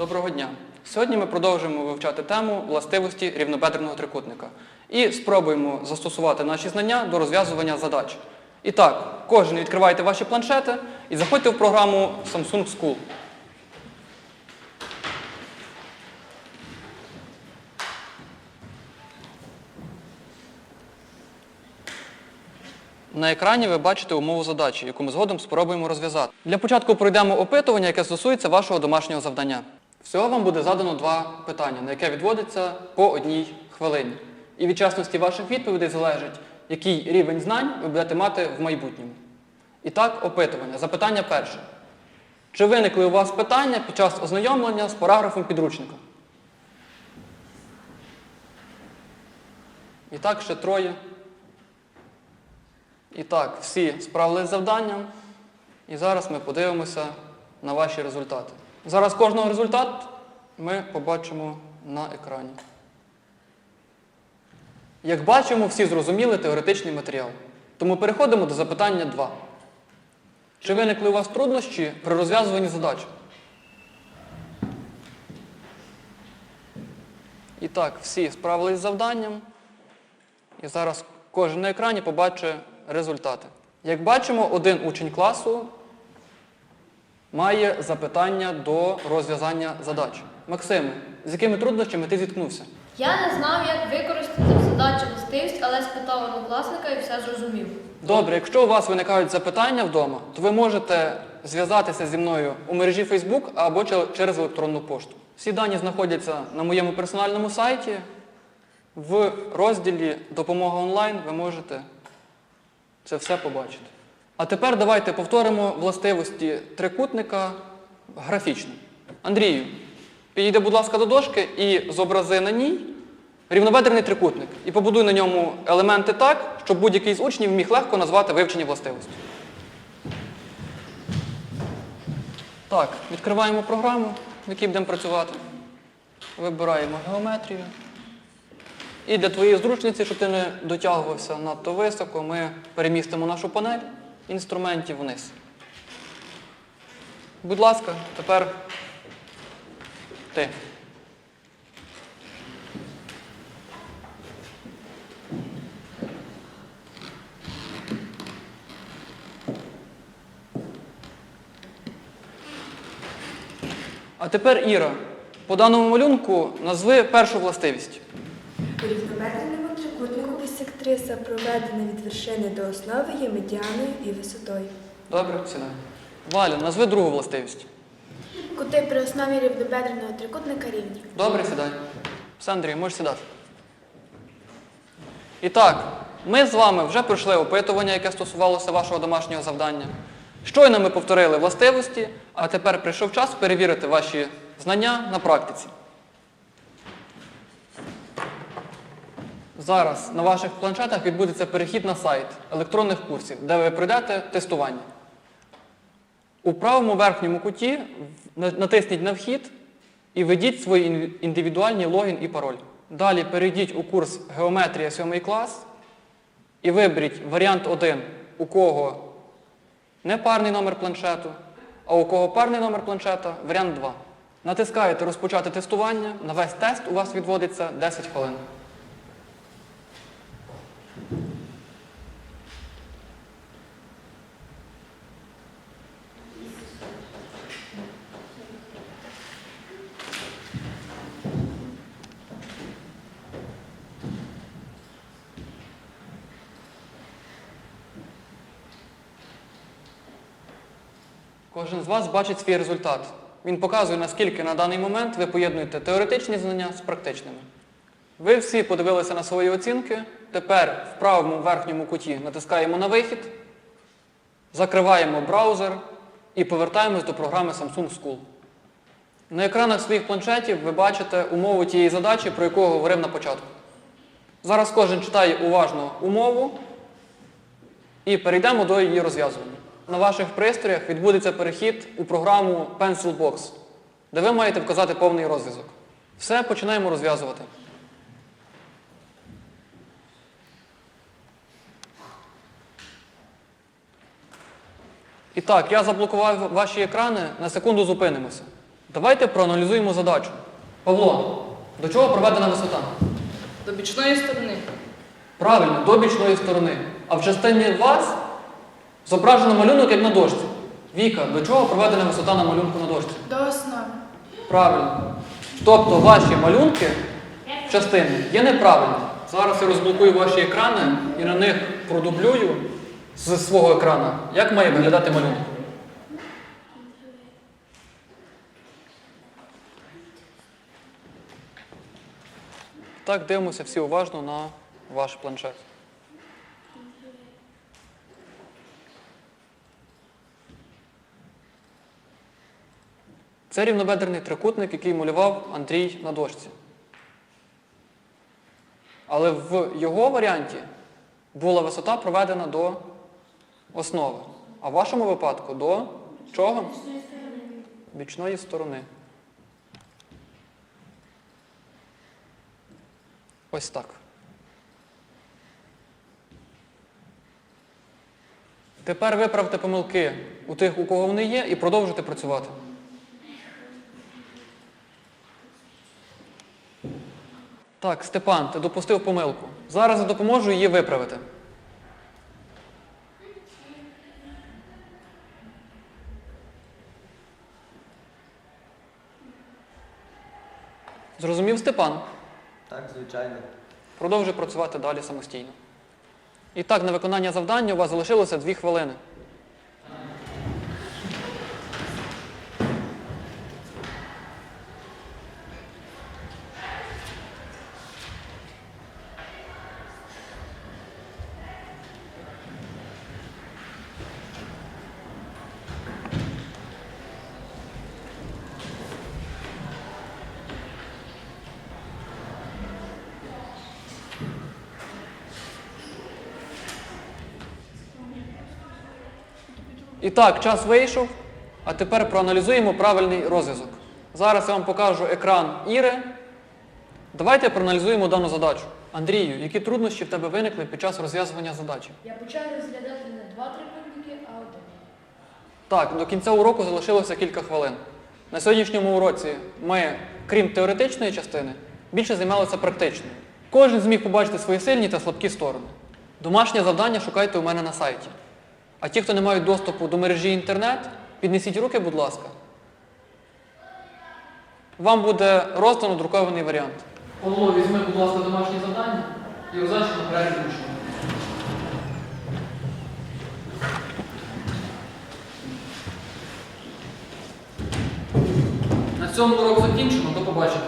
Доброго дня! Сьогодні ми продовжуємо вивчати тему властивості рівнобедреного трикутника і спробуємо застосувати наші знання до розв'язування задач. І так, кожен відкривайте ваші планшети і заходьте в програму Samsung School. На екрані ви бачите умову задачі, яку ми згодом спробуємо розв'язати. Для початку пройдемо опитування, яке стосується вашого домашнього завдання. Всього вам буде задано два питання, на яке відводиться по одній хвилині. І від чесності ваших відповідей залежить, який рівень знань ви будете мати в майбутньому. І так, опитування. Запитання перше. Чи виникли у вас питання під час ознайомлення з параграфом підручника? І так, ще троє. І так, всі справились з завданням. І зараз ми подивимося на ваші результати. Зараз кожного результат ми побачимо на екрані. Як бачимо, всі зрозуміли теоретичний матеріал. Тому переходимо до запитання 2. Чи виникли у вас труднощі при розв'язуванні задач? І так, всі справились з завданням. І зараз кожен на екрані побачить результати. Як бачимо, один учень класу має запитання до розв'язання задач. Максим, з якими труднощами ти зіткнувся? Я не знав, як використати в задачі властивість, але спитав однокласника і все зрозумів. Добре, якщо у вас виникають запитання вдома, то ви можете зв'язатися зі мною у мережі Facebook або через електронну пошту. Всі дані знаходяться на моєму персональному сайті. В розділі Допомога онлайн ви можете це все побачити. А тепер давайте повторимо властивості трикутника графічно. Андрію, підійди, будь ласка, до дошки і зобрази на ній рівнобедрений трикутник. І побудуй на ньому елементи так, щоб будь-який з учнів міг легко назвати вивчені властивості. Так, відкриваємо програму, в якій будемо працювати. Вибираємо геометрію. І для твоєї зручниці, щоб ти не дотягувався надто високо, ми перемістимо нашу панель інструментів вниз. Будь ласка, тепер ти. А тепер Іра. По даному малюнку назви першу властивість. У трикутнику бісектриса проведена від вершини до основи є медіаною і висотою. Добре, сідай. Валя, назви другу властивість. Кути при основі рівнобедреного трикутника рівні. Добре, сідай. Все, Андрій, можеш сідати. І так, ми з вами вже пройшли опитування, яке стосувалося вашого домашнього завдання. Щойно ми повторили властивості, а тепер прийшов час перевірити ваші знання на практиці. Зараз на ваших планшетах відбудеться перехід на сайт електронних курсів, де ви пройдете тестування. У правому верхньому куті натисніть на вхід і введіть свої ін- індивідуальні логін і пароль. Далі перейдіть у курс Геометрія 7 клас і виберіть варіант 1, у кого не парний номер планшету, а у кого парний номер планшета варіант 2. Натискаєте розпочати тестування. На весь тест у вас відводиться 10 хвилин. Кожен з вас бачить свій результат. Він показує, наскільки на даний момент ви поєднуєте теоретичні знання з практичними. Ви всі подивилися на свої оцінки. Тепер в правому верхньому куті натискаємо на вихід, закриваємо браузер і повертаємось до програми Samsung School. На екранах своїх планшетів ви бачите умову тієї задачі, про яку говорив на початку. Зараз кожен читає уважно умову і перейдемо до її розв'язування. На ваших пристроях відбудеться перехід у програму Pencil Box, де ви маєте вказати повний розв'язок. Все, починаємо розв'язувати. І так, я заблокував ваші екрани, на секунду зупинимося. Давайте проаналізуємо задачу. Павло, до чого проведена висота? До бічної сторони. Правильно, до бічної сторони. А в частині вас зображено малюнок як на дошці. Віка, до чого проведена висота на малюнку на дошці? До основи. Правильно. Тобто ваші малюнки в частині є неправильні. Зараз я розблокую ваші екрани і на них продублюю з свого екрана, як має виглядати малюнок. Так, дивимося всі уважно на ваш планшет. Це рівнобедрений трикутник, який малював Андрій на дошці. Але в його варіанті була висота проведена до основи. А в вашому випадку до чого? Бічної сторони. Ось так. Тепер виправте помилки у тих, у кого вони є, і продовжуйте працювати. Так, Степан, ти допустив помилку. Зараз я допоможу її виправити. Зрозумів Степан? Так, звичайно. Продовжуй працювати далі самостійно. І так, на виконання завдання у вас залишилося дві хвилини. І так, час вийшов, а тепер проаналізуємо правильний розв'язок. Зараз я вам покажу екран Іри. Давайте проаналізуємо дану задачу. Андрію, які труднощі в тебе виникли під час розв'язування задачі? Я почав розглядати не два трикутники, а один. Так, до кінця уроку залишилося кілька хвилин. На сьогоднішньому уроці ми, крім теоретичної частини, більше займалися практичною. Кожен зміг побачити свої сильні та слабкі сторони. Домашнє завдання шукайте у мене на сайті. А ті, хто не мають доступу до мережі інтернет, піднесіть руки, будь ласка. Вам буде роздано друкований варіант. Павло, візьми, будь ласка, домашнє завдання і роздач наперед ручно. На цьому урок закінчено. До побачення.